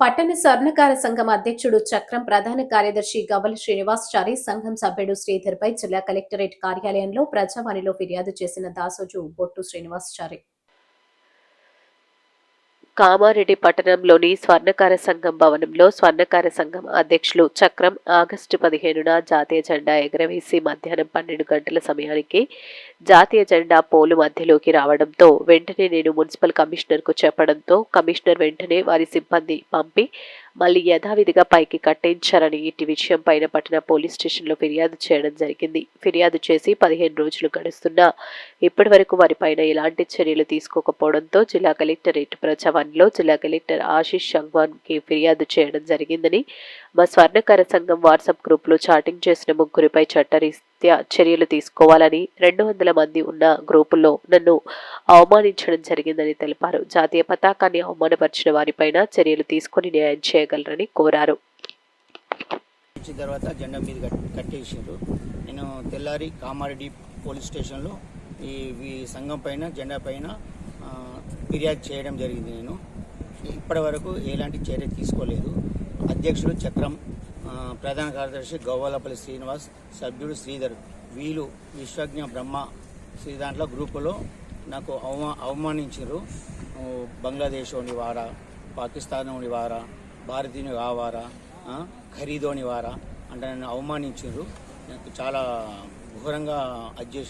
పట్టణ స్వర్ణకార సంఘం అధ్యక్షుడు చక్రం ప్రధాన కార్యదర్శి గవల శ్రీనివాస్ చారి సంఘం సభ్యుడు శ్రీధర్పై జిల్లా కలెక్టరేట్ కార్యాలయంలో ప్రజావాణిలో ఫిర్యాదు చేసిన దాసోజు బొట్టు శ్రీనివాస్ చారి. కామారెడ్డి పట్టణంలోని స్వర్ణకార సంఘం భవనంలో స్వర్ణకార సంఘం అధ్యక్షులు చక్రం ఆగస్టు పదిహేనున జాతీయ జెండా ఎగరవేసి మధ్యాహ్నం పన్నెండు గంటల సమయానికి జాతీయ జెండా పోలు మధ్యలోకి రావడంతో వెంటనే నేను మున్సిపల్ కమిషనర్కు చెప్పడంతో కమిషనర్ వెంటనే వారి సిబ్బంది పంపి మళ్ళీ యథావిధిగా పైకి కట్టించారని ఇంటి విషయం పైన పట్టణ పోలీస్ స్టేషన్లో ఫిర్యాదు చేయడం జరిగింది. ఫిర్యాదు చేసి పదిహేను రోజులు గడుస్తున్నా ఇప్పటి వరకు వారిపైన ఎలాంటి చర్యలు తీసుకోకపోవడంతో జిల్లా కలెక్టరేట్ ప్రజావాణిలో జిల్లా కలెక్టర్ ఆశీష్ సంగ్వాన్కి ఫిర్యాదు చేయడం జరిగిందని మా స్వర్ణకార సంఘం వాట్సాప్ గ్రూప్లో చాటింగ్ చేసిన ముగ్గురిపై రీత్యా చర్యలు తీసుకోవాలని రెండు వందల మంది ఉన్న గ్రూపుల్లో నన్ను అవమానించడం జరిగిందని తెలిపారు. జాతీయ పతాకాన్ని అవమానపరిచిన వారిపైన చర్యలు తీసుకొని న్యాయం చేయగలరని కోరారు. తర్వాత జెండా మీద కట్టేసారు నేను తెల్లారి కామారెడ్డి పోలీస్ స్టేషన్లో ఈ ఈ సంఘం పైన జెండా పైన ఫిర్యాదు చేయడం జరిగింది నేను. ఇప్పటి వరకు ఎలాంటి చర్య తీసుకోలేదు. అధ్యక్షుడు చక్రం ప్రధాన కార్యదర్శి గవ్వాలపల్లి శ్రీనివాస్ సభ్యుడు శ్రీధర్. వీళ్ళు విశ్వజ్ఞ బ్రహ్మ శ్రీ దాంట్లో గ్రూపులో నాకు అవమా అవమానించారు బంగ్లాదేశ్ వారా పాకిస్తాన్ వారా భారతీయుని కావారా ఖరీదోని వారా అంటే నన్ను అవమానించారు నాకు చాలా ఘోరంగా అది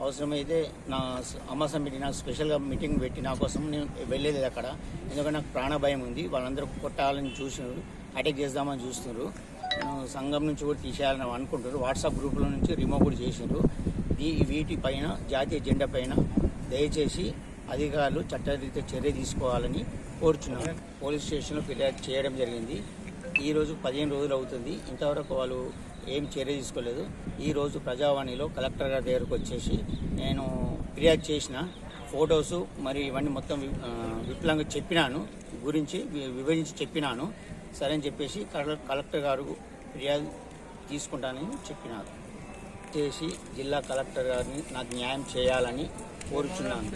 అవసరమైతే నా అమ్మ సమితి నాకు స్పెషల్గా మీటింగ్ పెట్టి నా కోసం నేను వెళ్ళేది అక్కడ. ఎందుకంటే నాకు ప్రాణ భయం ఉంది. వాళ్ళందరూ కొట్టాలని చూసినారు అటాక్ చేద్దామని చూస్తున్నారు. సంఘం నుంచి కూడా తీసేయాలని అనుకుంటారు. వాట్సాప్ గ్రూపుల నుంచి రిమూవ్ కూడా చేశారు ఈ వీటిపైన జాతీయ జెండా పైన దయచేసి అధికారులు చట్టరీత్యా చర్య తీసుకోవాలని కోరుచున్నాను పోలీస్ స్టేషన్లో ఫిర్యాదు చేయడం జరిగింది. ఈ రోజు పదిహేను రోజులు అవుతుంది. ఇంతవరకు వాళ్ళు ఏం చర్య తీసుకోలేదు. ఈరోజు ప్రజావాణిలో కలెక్టర్ గారి దగ్గరకు వచ్చేసి నేను ఫిర్యాదు చేసిన ఫొటోస్ మరి ఇవన్నీ మొత్తం విప్లంగా చెప్పినాను. గురించి వి- వివరించి చెప్పినాను. సరే అని చెప్పేసి కలెక్టర్ గారు ఫిర్యాదు తీసుకుంటానని చెప్పినారు. చేసి జిల్లా కలెక్టర్ గారిని నాకు న్యాయం చేయాలని కోరుచున్నాను.